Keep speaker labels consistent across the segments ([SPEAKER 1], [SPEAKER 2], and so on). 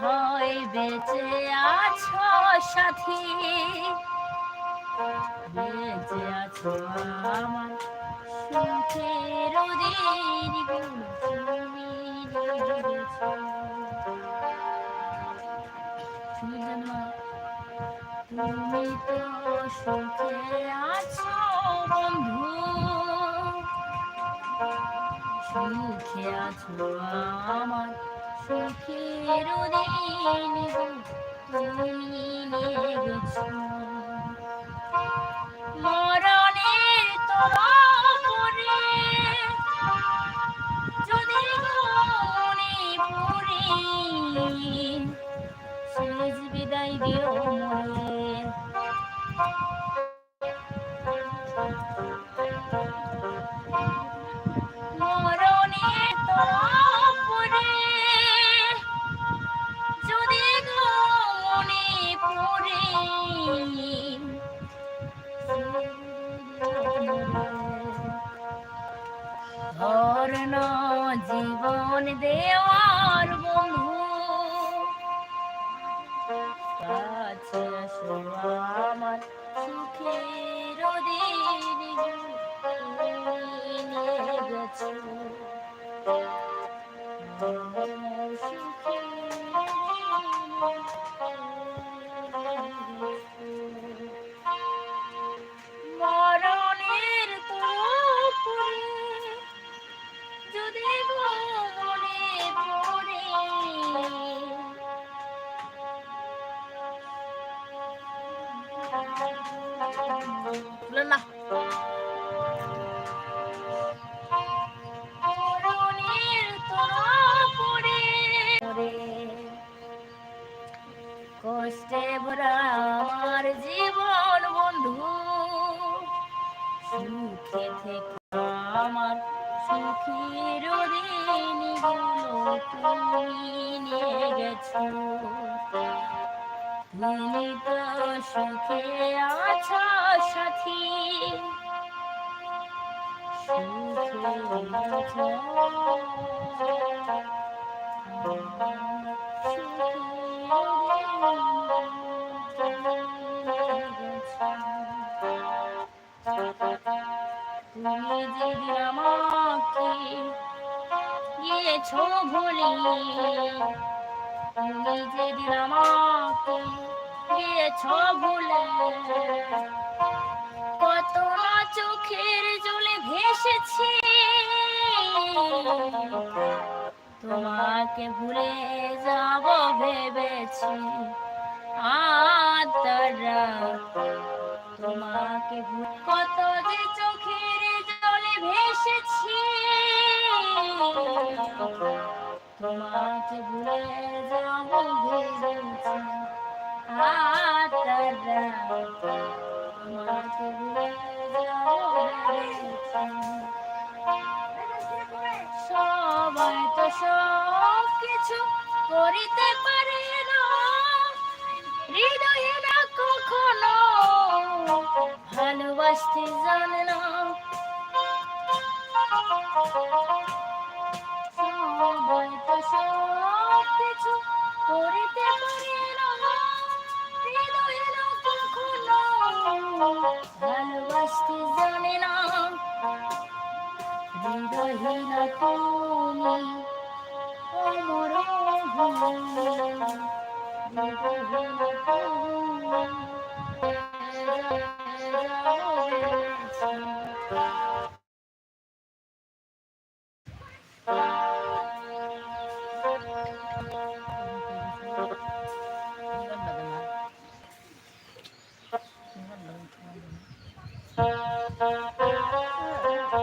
[SPEAKER 1] হয় বেঁচে আছো সাথী। বেঁচে আছো আমার সুখের দিন তুমি নিয়েছো তুমি তো সুখে আছো, বন্ধু। সুখে আছো আমার সুখের তুমি নিয়ে না। কষ্টে ভরা আমার জীবন বন্ধু সুখে থেকে আমার সুখের দিনগুলো তুমি নিয়ে গেছো। তুমি তো সুখে আছো সাথী তুমি যেদিন আমাকে গিয়েছ ভুলি তুমি কত না চোখের জলে ভেসেছি। তোমাকে ভুলে যাব ভেবেছি আত্মারা তোমাকে ভুল কত যে চোখের জলে ভেসেছি। তোমাকে ভুলে যাব ভেবেছি আত্মারা তোমাকে ভুলে সবাই তো সব কিছু করিতে পারে না। হৃদয়ে না কখনো ভালোবাসতে জানে না। করিতে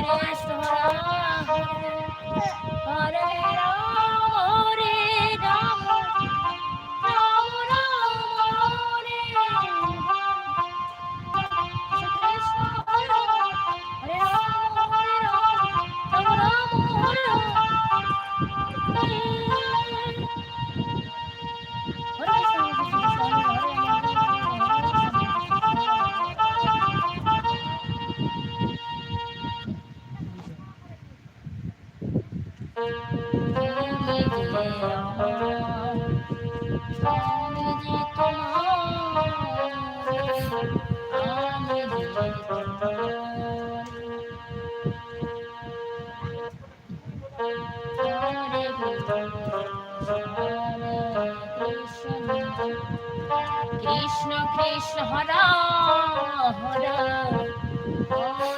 [SPEAKER 1] Krishna Krishna Krishna Har Har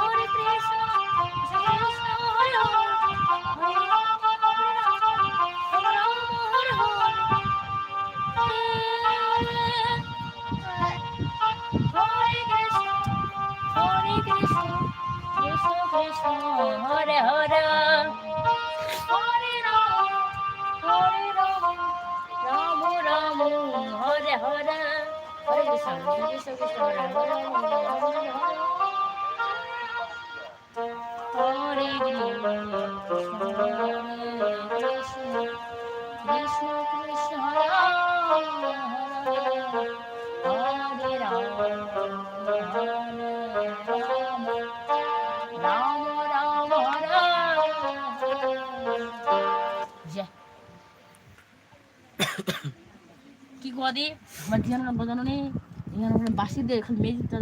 [SPEAKER 1] Hare Krishna, Krishna Krishna, Hare Hare, 그냥 원래 마시들 간 매집자들